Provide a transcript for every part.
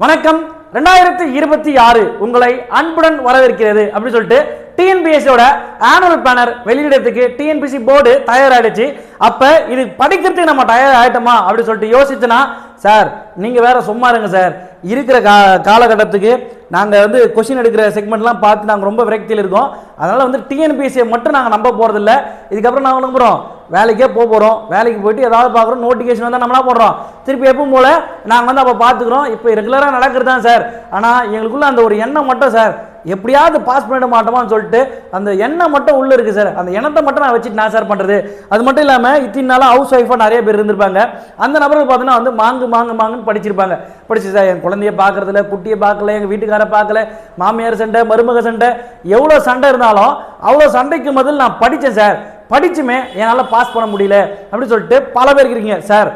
வணக்கம். ரெண்டாயிரத்தி இருபத்தி ஆறு உங்களை அன்புடன் வரவேற்கிறது அப்படின்னு சொல்லிட்டு டிஎன்பிஎஸ்சியோட ஆனுவல் பிளானர் வெளியிடத்துக்கு டிஎன்பிசி போர்டு தயாராகிடுச்சு அப்ப இது படிக்கிறதுக்கு நம்ம தயார் ஆகிட்டோமா அப்படின்னு சொல்லிட்டு யோசிச்சுனா சார் நீங்க வேற சும்மா இருங்க சார். இருக்கிற கா காலகட்டத்துக்கு நாங்கள் வந்து கொஷின் எடுக்கிற செக்மெண்ட்லாம் பார்த்து நாங்கள் ரொம்ப விரக்தியில் இருக்கோம். அதனால் வந்து டிஎன்பிஎஸ்சியை மட்டும் நாங்கள் நம்ப போகிறதில்ல இதுக்கப்புறம் நாங்கள் நம்புகிறோம் வேலைக்கே போக போகிறோம் வேலைக்கு போயிட்டு ஏதாவது பார்க்குறோம். நோட்டிஃபிகேஷன் வந்தால் நம்மளா போடுறோம். திருப்பி எப்பவும் போல நாங்கள் வந்து அப்போ பார்த்துக்குறோம். இப்போ ரெகுலராக நடக்கிறது தான் சார் ஆனால் எங்களுக்குள்ள அந்த ஒரு எண்ணம் மட்டும் சார் எப்படியாவது பாஸ் பண்ணிட மாட்டோமான்னு சொல்லிட்டு அந்த எண்ணம் மட்டும் உள்ளே இருக்குது சார். அந்த எண்ணத்தை மட்டும் நான் வச்சுட்டு நான் சார் பண்ணுறது அது மட்டும் இல்லாமல் இத்தனை நாளாக ஹவுஸ் ஒய்ஃபாக நிறைய பேர் இருந்திருப்பாங்க. அந்த நபர்கள் பார்த்தீங்கன்னா வந்து மாங்கு மாங்கு மாங்குன்னு படிச்சிருப்பாங்க. படிச்சு சார் என் குழந்தைய பார்க்குறதுல குட்டியை பார்க்கல எங்கள் வீட்டுக்காரை பார்க்கல மாமியார் சண்டை மருமக சண்டை எவ்வளோ சண்டை இருந்தாலும் அவ்வளோ சண்டைக்கு முதல் நான் படித்தேன் சார். படிச்சுமே என்னால் பாஸ் பண்ண முடியல. அப்படின்னு சொல்லிட்டு பல பேர் இருக்கீங்க சார்.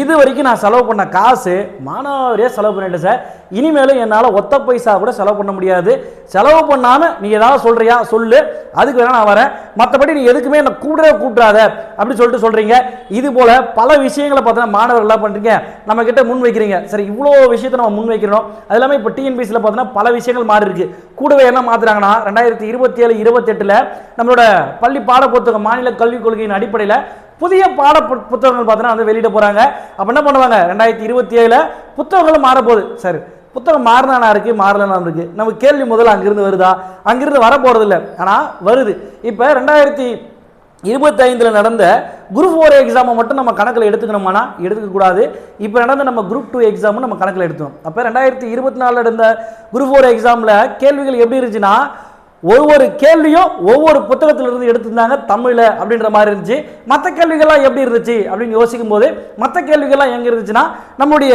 இது வரைக்கும் நான் செலவு பண்ண காசு மானாவரியாக செலவு பண்ணிட்டேன் சார். இனிமேலும் என்னால் ஒத்த பைசா கூட செலவு பண்ண முடியாது. செலவு பண்ணாமல் நீ ஏதாவது சொல்கிறியா சொல்லு. அதுக்கு வேணால் நான் வரேன். மற்றபடி நீ எதுக்குமே என்னை கூடவே கூப்பிடாத அப்படின்னு சொல்லிட்டு சொல்கிறீங்க இது போல் பல விஷயங்களை பார்த்தீங்கன்னா மாணவர்கள்லாம் பண்ணுறீங்க நம்மக்கிட்ட முன் வைக்கிறீங்க. சரி இவ்வளோ விஷயத்தை நம்ம முன் வைக்கிறோம். அது இல்லாமல் இப்போ டிஎன்பிசியில் பார்த்தீங்கன்னா பல விஷயங்கள் மாறி இருக்கு. கூடவே என்ன மாற்றுறாங்கன்னா ரெண்டாயிரத்தி இருபத்தி ஏழு இருபத்தெட்டில் நம்மளோட பள்ளி பாட புத்தகம் மாநில கல்விக் கொள்கையின் அடிப்படையில் புதிய பாட புத்தகங்கள் பார்த்தீங்கன்னா வந்து வெளியிட போகிறாங்க அப்போ என்ன பண்ணுவாங்க? ரெண்டாயிரத்தி இருபத்தி ஏழில் புத்தகங்களும் மாறப்போகுது. சரி புத்தகம் மாறினா இருக்குது மாறலனா இருக்குது நம்ம கேள்வி முதல்ல அங்கேருந்து வருதா? அங்கேருந்து வரப்போகிறது இல்லை ஆனால் வருது. இப்போ ரெண்டாயிரத்தி இருபத்தைந்தில் நடந்த குரூப் ஃபோர் எக்ஸாமை மட்டும் நம்ம கணக்கில் எடுத்துக்கணுமானா? எடுத்துக்கக்கூடாது. இப்போ நடந்த நம்ம குரூப் டூ எக்ஸாமும் நம்ம கணக்கில் எடுத்தோம். அப்போ ரெண்டாயிரத்தி இருபத்தி நாலில் நடந்த குரூப் ஃபோர் எக்ஸாமில் கேள்விகள் எப்படி இருந்துச்சுன்னா ஒவ்வொரு கேள்வியும் ஒவ்வொரு புத்தகத்திலிருந்து எடுத்திருந்தாங்க தமிழில் அப்படின்ற மாதிரி இருந்துச்சு. மற்ற கேள்விகள்லாம் எப்படி இருந்துச்சு அப்படின்னு யோசிக்கும் போது மற்ற கேள்விகள்லாம் எங்கே இருந்துச்சுன்னா நம்முடைய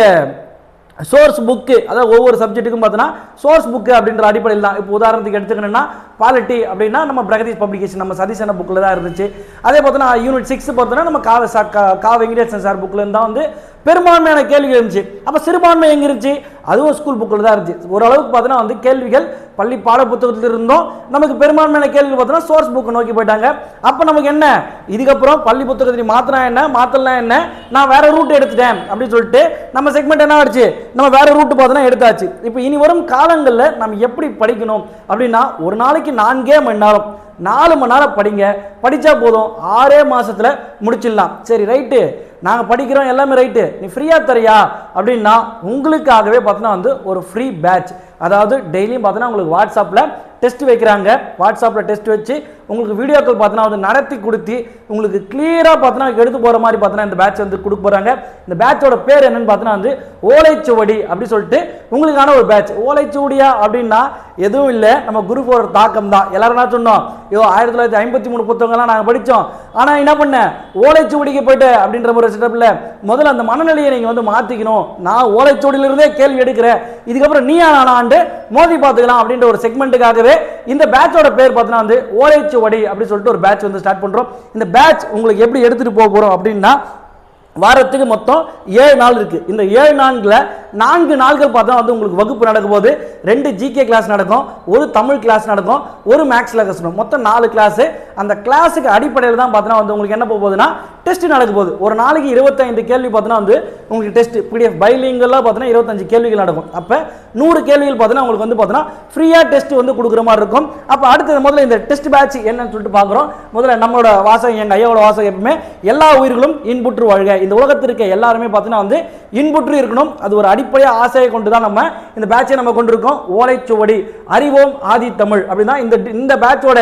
சோர்ஸ் புக்கு அதாவது ஒவ்வொரு சப்ஜெக்ட்டுக்கும் பார்த்தோன்னா சோர்ஸ் புக்கு அப்படின்ற அடிப்படையில் தான். இப்போ உதாரணத்துக்கு எடுத்துக்கணும்னா பாலிட்டி அப்படின்னா நம்ம பிரகதீஷ் பப்ளிகேஷன் நம்ம சதீசன புக்கில் தான் இருந்துச்சு. அதே பார்த்தோன்னா யூனிட் சிக்ஸ் பார்த்தோன்னா நம்ம கா ச- கா- வெங்கடேசன் சார் புக்கில் இருந்தால் வந்து பெரும்பான்மையான கேள்விகள் இருந்துச்சு. அப்போ சிறுபான்மை எங்கே இருந்துச்சு? அதுவும் ஸ்கூல் புக்கில் தான் இருந்துச்சு. ஓரளவுக்கு பார்த்தோன்னா வந்து கேள்விகள் பள்ளி பாட புத்தகத்தில் இருந்தோம். நமக்கு பெரும்பான்மையான கேள்விகள் பார்த்தோன்னா சோர்ஸ் புக்கு நோக்கி போயிட்டாங்க. அப்போ நமக்கு என்ன? இதுக்கப்புறம் பள்ளி புத்தகத்தை மாற்றினா என்ன? மாற்றலாம் என்ன? நான் வேறு ரூட் எடுத்துட்டேன் அப்படின்னு சொல்லிட்டு நம்ம செக்மெண்ட் என்ன ஆச்சு நம்ம வேற ரூட் பார்த்தோன்னா எடுத்தாச்சு. இப்போ இனி வரும் காலங்களில் நம்ம எப்படி படிக்கணும்? அப்படின்னா ஒரு நாளைக்கு நான்கே மணி நேரம். நாலு மணி நேரம் படிங்க. படித்தா போதும். ஆறே மாதத்தில் முடிச்சிடலாம். சரி ரைட்டு. நாங்கள் படிக்கிறோம் எல்லாமே ரைட்டு நீ ஃப்ரீயாக தரியா அப்படின்னா உங்களுக்காகவே பார்த்தோன்னா வந்து ஒரு ஃப்ரீ பேட்ச் அதாவது டெய்லியும் பார்த்தோன்னா உங்களுக்கு வாட்ஸ்அப்பில் டெஸ்ட் வைக்கிறாங்க. வாட்ஸ்அப்பில் டெஸ்ட் வச்சு உங்களுக்கு வீடியோக்கள் பார்த்தோன்னா வந்து நடத்தி கொடுத்து உங்களுக்கு கிளியராக பார்த்தோன்னா எடுத்து போகிற மாதிரி பார்த்தோன்னா இந்த பேட்ச் வந்து கொடுக்க போகிறாங்க இந்த பேட்சோட பேர் என்னன்னு பார்த்தோன்னா வந்து ஓலைச்சுவடி அப்படி சொல்லிட்டு உங்களுக்கான ஒரு பேட்ச் ஓலைச்சுவடியா அப்படின்னா எதுவும் இல்லை. நம்ம குரூப்போட தாக்கம் தான். எல்லாரும் என்ன சொன்னோம்? ஐயோ ஆயிரத்தி தொள்ளாயிரத்தி ஐம்பத்தி மூணு புத்தகங்கள்லாம் நாங்கள் படித்தோம். ஆனால் என்ன பண்ணேன் ஓலைச்சுவடிக்கு போயிட்டு அப்படின்ற ஒரு செட்டப்பில் முதல்ல அந்த மனநிலையை நீங்கள் வந்து மாற்றிக்கணும் நான் ஓலைச்சுவடியிலிருந்தே கேள்வி எடுக்கிறேன். இதுக்கப்புறம் நீ ஆனாண்டு மோதி பார்த்துக்கலாம் அப்படின்ற ஒரு செக்மெண்ட்டுக்காகவே இந்த பேட்சோட பேர் பார்த்தீங்கன்னா வந்து ஓலைச்சுவடி அப்படின்னு சொல்லிட்டு ஒரு பேட்ச் வந்து ஸ்டார்ட் பண்ணுறோம் இந்த பேட்ச் உங்களுக்கு எப்படி எடுத்துகிட்டு போக போகிறோம் அப்படின்னா வாரத்துக்கு மொத்தம் ஏழு நாள் இருக்குது இந்த ஏழு நான்குல நான்கு நாட்கள் பார்த்தா வந்து உங்களுக்கு வகுப்பு நடக்கும் போது ரெண்டு ஜிகே கிளாஸ் நடக்கும் ஒரு தமிழ் கிளாஸ் நடக்கும் ஒரு மேக்ஸ் கிளாஸ் நடக்கும் மொத்தம் நாலு கிளாஸ் அந்த கிளாஸுக்கு அடிப்படையில் தான் பார்த்தோன்னா வந்து உங்களுக்கு என்ன போக போகுதுன்னா டெஸ்ட் நடக்க போகுது. ஒரு நாளைக்கு இருபத்தைந்து கேள்வி பார்த்தோன்னா வந்து உங்களுக்கு டெஸ்ட் பிடிஎஃப் பைலிங்கெல்லாம் பார்த்தோன்னா இருபத்தஞ்சு கேள்விகள் நடக்கும். அப்போ நூறு கேள்விகள் பார்த்தோன்னா உங்களுக்கு வந்து பார்த்தோன்னா ஃப்ரீயாக டெஸ்ட் வந்து கொடுக்குற மாதிரி இருக்கும். அப்போ அடுத்தது முதல்ல இந்த டெஸ்ட் பேட்ச் என்னன்னு சொல்லிட்டு பார்க்குறோம். முதல்ல நம்மளோட வாசகம் எங்கள் ஐயாவோட வாசகம் எப்பவுமே எல்லா உயிர்களும் இன்புற்று வாழ்க. இந்த உலகத்தில் இருக்க எல்லாருமே பார்த்தோன்னா வந்து இன்புற்று இருக்கணும். அது ஒரு அடிப்படையாக ஆசையை கொண்டு தான் நம்ம இந்த பேட்சை நம்ம கொண்டிருக்கோம். ஓலைச்சுவடி. அறிவோம் ஆதி தமிழ். அப்படின்னா இந்த இந்த பேட்சோட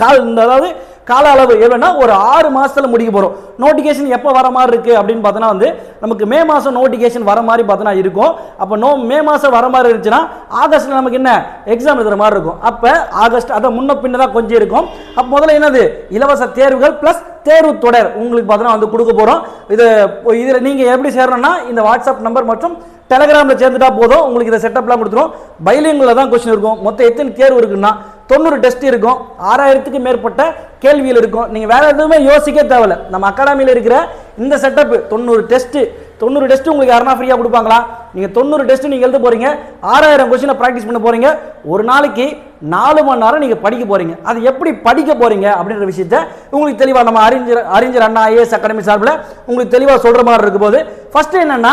கால் இந்த அதாவது கால அளவு எவ்வளோன்னா ஒரு ஆறு மாதத்தில் முடிக்க போகிறோம் நோட்டிஃபிகேஷன் எப்போ வர மாதிரி இருக்குது அப்படின்னு பார்த்தோன்னா வந்து நமக்கு மே மாதம் நோட்டிஃபிகேஷன் வர மாதிரி பார்த்தோன்னா இருக்கும். அப்போ நோ மே மாதம் வர மாதிரி இருந்துச்சுன்னா ஆகஸ்ட்டில் நமக்கு என்ன? எக்ஸாம் எழுதுற மாதிரி இருக்கும். அப்போ ஆகஸ்ட் அதை முன்ன பின்ன தான் கொஞ்சம் இருக்கும். அப்போ முதல்ல என்னது? இலவச தேர்வுகள் ப்ளஸ் தேர்வு தொடர் உங்களுக்கு பார்த்தோன்னா வந்து கொடுக்க போகிறோம் இது இதில் நீங்கள் எப்படி சேரணும்னா இந்த வாட்ஸ்அப் நம்பர் மற்றும் டெலகிராமில் சேர்ந்துட்டா போதும். உங்களுக்கு இதை செட்டப்லாம் கொடுத்துரும். பைலிங்கில் தான் கொஸ்டின் இருக்கும். மொத்தம் எத்தனை தேர்வு இருக்குன்னா தொண்ணூறு டெஸ்ட் இருக்கும். ஆறாயிரத்துக்கு மேற்பட்ட கேள்வியில் இருக்கும். நீங்கள் வேறு எதுவுமே யோசிக்க தேவையில்ல. நம்ம அகாடமியில் இருக்கிற இந்த செட்டப்பு தொண்ணூறு டெஸ்ட்டு தொண்ணூறு டெஸ்ட் உங்களுக்கு யாருனா ஃப்ரீயாக கொடுப்பாங்களா? நீங்கள் தொண்ணூறு டெஸ்ட் நீங்கள் எழுத போகிறீங்க ஆறாயிரம் கொஸ்டினை ப்ராக்டிஸ் பண்ண போகிறீங்க ஒரு நாளைக்கு நாலு மணி நேரம் நீங்கள் படிக்க போகிறீங்க அது எப்படி படிக்க போகிறீங்க அப்படின்ற விஷயத்த உங்களுக்கு தெளிவாக நம்ம அறிஞர் அறிஞர் அண்ணா ஐஏஎஸ் அகாடமி சார்பில் உங்களுக்கு தெளிவாக சொல்கிற மாதிரி இருக்கும் போது ஃபஸ்ட்டு என்னென்னா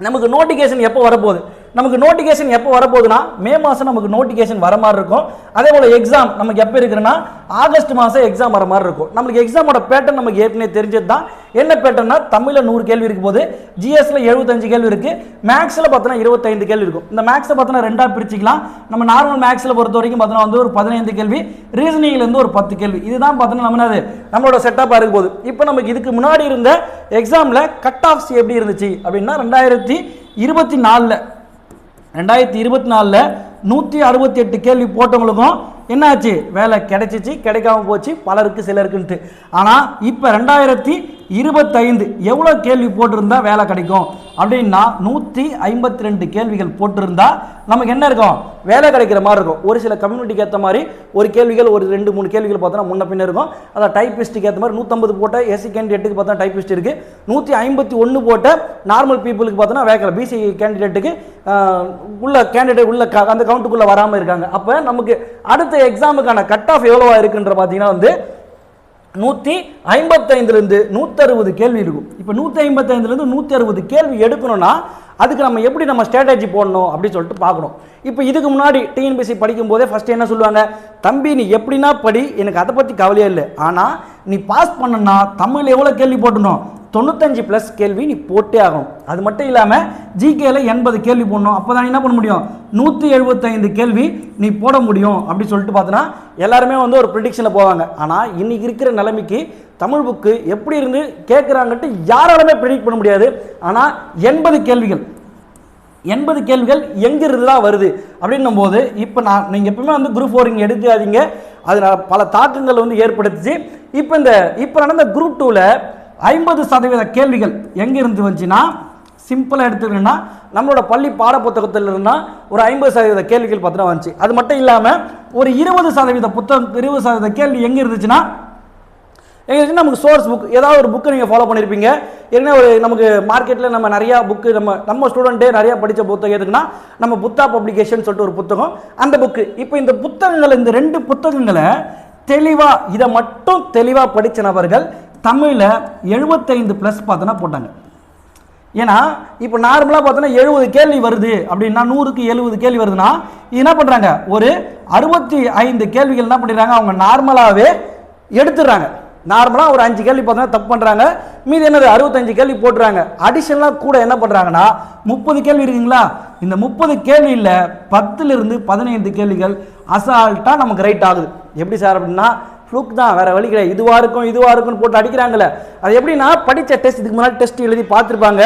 நமக்கு நோட்டிஃபிகேஷன் எப்போ வரப்போகுது? நமக்கு நோட்டிஃபிகேஷன் எப்போ வரப்போகுதுன்னா மே மாதம் நமக்கு நோட்டிஃபிகேஷன் வர மாதிரி இருக்கும். அதே போல் எக்ஸாம் நமக்கு எப்போ இருக்குன்னா ஆகஸ்ட் மாதம் எக்ஸாம் வர மாதிரி இருக்கும். நம்மளுக்கு எக்ஸாமோட பேட்டர்ன் நமக்கு ஏற்கனவே தெரிஞ்சது தான் என்ன பேட்டர்னா தமிழில் நூறு கேள்வி இருக்கும் போது ஜிஎஸ்ல எழுபத்தஞ்சு கேள்வி இருக்கு மேக்ஸில் பார்த்தோன்னா இருபத்தைந்து கேள்வி இருக்கும். இந்த மேக்ஸை பார்த்தோன்னா ரெண்டாக பிரிச்சுக்கலாம். நம்ம நார்மல் மேக்ஸில் பொறுத்த வரைக்கும் பார்த்தோன்னா வந்து ஒரு பதினைந்து கேள்வி ரீசனிங்லேருந்து ஒரு பத்து கேள்வி. இதுதான் பார்த்தோன்னா நம்ம என்னது? நம்மளோட செட்டப்பாக இருக்கும் போது இப்போ நமக்கு இதுக்கு முன்னாடி இருந்த எக்ஸாமில் கட் ஆஃப்ஸ் எப்படி இருந்துச்சு அப்படின்னா ரெண்டாயிரத்தி இருபத்தி நாலில் ரெண்டாயிரத்தி இருபத்தி நாலில் நூற்றி அறுபத்தி எட்டு கேள்வி போட்டவங்களுக்கும் என்னாச்சு? வேலை கிடைச்சிச்சு கிடைக்காம போச்சு பலருக்கு சிலருக்குன்ட்டு. ஆனால் இப்போ ரெண்டாயிரத்தி இருபத்தைந்து எவ்வளோ கேள்வி போட்டிருந்தா வேலை கிடைக்கும்? அப்படின்னா நூற்றி ஐம்பத்தி ரெண்டு கேள்விகள் போட்டிருந்தா நமக்கு என்ன இருக்கும்? வேலை கிடைக்கிற மாதிரி இருக்கும். ஒரு சில கம்யூனிட்டிக்கு ஏற்ற மாதிரி ஒரு கேள்விகள் ஒரு ரெண்டு மூணு கேள்விகள் பார்த்தோன்னா முன்ன பின்ன இருக்கும். அதான் டைப்பிஸ்ட்டுக்கு ஏற்ற மாதிரி நூற்றம்பது போட்ட எஸ்சி கேண்டிடேட்டுக்கு பார்த்தா டைப்பிஸ்ட் இருக்குது நூற்றி ஐம்பத்தி ஒன்று போட்ட நார்மல் பீப்புளுக்கு பார்த்தோன்னா வேக்கல பிசி கேண்டிடேட்டுக்கு உள்ள கேண்டிடேட் உள்ள க- அந்த கவுண்ட்டுக்குள்ளே வராமல் இருக்காங்க. அப்போ நமக்கு அடுத்த எக்ஸாமுக்கான கட் ஆஃப் எவ்வளோவா இருக்குன்ற பார்த்தீங்கன்னா வந்து நூற்றி ஐம்பத்தைந்துலேருந்து நூற்றறுபது கேள்வி இருக்கும். இப்போ நூற்றி ஐம்பத்தைந்துலேருந்து நூற்றி அறுபது கேள்வி எடுக்கணும்னா அதுக்கு நம்ம எப்படி நம்ம ஸ்ட்ராட்டஜி போடணும் அப்படின்னு சொல்லிட்டு பார்க்கணும். இப்போ இதுக்கு முன்னாடி டிஎன்பிசி படிக்கும் போதே ஃபஸ்ட்டு என்ன சொல்லுவாங்க? தம்பி நீ எப்படின்னா படி எனக்கு அதை பற்றி கவலையே இல்லை. ஆனால் நீ பாஸ் பண்ணனா தமிழ் எவ்வளோ கேள்வி போட்டணும் தொண்ணூத்தஞ்சு ப்ளஸ் கேள்வி நீ போட்டே ஆகும் அது மட்டும் இல்லாமல் ஜிகேல எண்பது கேள்வி போடணும். அப்போ தான் என்ன பண்ண முடியும்? நூற்றி எழுபத்தைந்து கேள்வி நீ போட முடியும் அப்படி சொல்லிட்டு பார்த்தோன்னா எல்லாருமே வந்து ஒரு ப்ரிடிக்ஷனில் போவாங்க. ஆனால் இன்னைக்கு இருக்கிற நிலைமைக்கு தமிழ் புக்கு எப்படி இருந்து கேட்குறாங்கன்ட்டு யாராலுமே ப்ரிடிக்ட் பண்ண முடியாது. ஆனால் எண்பது கேள்விகள். எண்பது கேள்விகள் எங்கிருந்து தான் வருது? அப்படின்னும் போது இப்போ நான் நீங்கள் எப்பவுமே வந்து குரூப் ஃபோர் இங்கே எடுக்காதீங்க. அது பல தாக்கங்கள் வந்து ஏற்படுத்துச்சு. இப்போ இந்த இப்போ நடந்த குரூப் டூவில் ஐம்பது சதவீத கேள்விகள் எங்கிருந்து வந்துச்சுன்னா சிம்பிளாக எடுத்துக்கணும்னா நம்மளோட பள்ளி பாடப்புத்தகத்தில் இருந்தால் ஒரு ஐம்பது சதவீத கேள்விகள் பார்த்தா வந்துச்சு. அது மட்டும் இல்லாமல் ஒரு இருபது சதவீத புத்தகம் இருபது சதவீத கேள்வி எங்கே இருந்துச்சுன்னா எங்களுக்கு நமக்கு சோர்ஸ் புக் ஏதாவது ஒரு புக்கு நீங்கள் ஃபாலோ பண்ணியிருப்பீங்க ஏற்கனவே ஒரு நமக்கு மார்க்கெட்டில் நம்ம நிறையா புக்கு நம்ம நம்ம ஸ்டூடெண்ட்டே நிறையா படித்த புத்தகம் எதுக்குன்னா நம்ம புத்தா பப்ளிகேஷன் சொல்லிட்டு ஒரு புத்தகம். அந்த புக்கு இப்போ இந்த புத்தகங்கள் இந்த ரெண்டு புத்தகங்களை தெளிவாக இதை மட்டும் தெளிவாக படித்த நபர்கள் தமிழில் எழுபத்தைந்து ப்ளஸ் பார்த்தோன்னா போட்டாங்க. ஏன்னா இப்போ நார்மலாக பார்த்தோன்னா எழுபது கேள்வி வருது அப்படின்னா நூறுக்கு எழுபது கேள்வி வருதுன்னா இது என்ன பண்ணுறாங்க ஒரு அறுபத்தி ஐந்து கேள்விகள் என்ன பண்ணிடுறாங்க? அவங்க நார்மலாகவே எடுத்துடுறாங்க. நார்மலாக ஒரு அஞ்சு கேள்வி பார்த்தோன்னா தப்பு பண்ணுறாங்க மீதி என்னது? அறுபத்தஞ்சு கேள்வி போட்டுறாங்க. அடிஷனலாக கூட என்ன பண்ணுறாங்கன்னா முப்பது கேள்வி இருக்குங்களா? இந்த முப்பது கேள்வியில் பத்துலேருந்து பதினைந்து கேள்விகள் அசால்ட்டாக நமக்கு ரைட் ஆகுது. எப்படி சார் அப்படின்னா ஃப்ளூக் தான் வேறு வழி கிடையாது. இதுவாக இருக்கும் இதுவாக இருக்கும்னு போட்டு அடிக்கிறாங்கல்ல. அது எப்படின்னா படித்த டெஸ்ட் இதுக்கு முன்னாடி டெஸ்ட் எழுதி பார்த்துருப்பாங்க.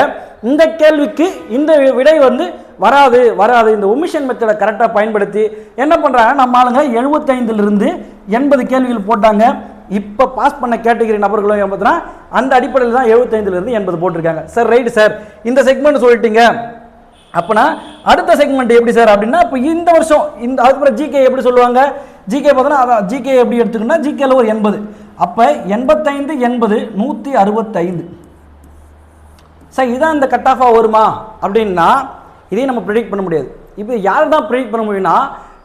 இந்த கேள்விக்கு இந்த விடை வந்து வராது வராது. இந்த ஒமிஷன் மெத்தடை கரெக்டாக பயன்படுத்தி என்ன பண்ணுறாங்க நம்ம ஆளுங்க எழுபத்தைந்துலேருந்து எண்பது கேள்விகள் போட்டாங்க. இப்போ பாஸ் பண்ண கேட்டகரி நபர்களும் பார்த்தீங்கன்னா அந்த அடிப்படையில் தான் எழுபத்தைந்துலேருந்து எண்பது போட்டிருக்காங்க. சார் ரைட்டு சார் இந்த செக்மெண்ட் சொல்லிட்டீங்க. அப்போனா அடுத்த செக்மெண்ட் எப்படி சார் அப்படின்னா இப்போ இந்த வருஷம் இந்த அதுக்கப்புறம் ஜிகே எப்படி சொல்லுவாங்க? ஜிகே பார்த்தோன்னா அதான் ஜிகே எப்படி எடுத்துக்கணும்னா ஜிகேல ஒரு எண்பது. அப்போ எண்பத்தைந்து எண்பது நூற்றி அறுபத்தைந்து. சார் இதான் இந்த கட் ஆஃபாக வருமா? அப்படின்னா இதையும் நம்ம ப்ரிடிக்ட் பண்ண முடியாது. இப்போ யார் தான் ப்ரிடிக்ட் பண்ண முடியும்னா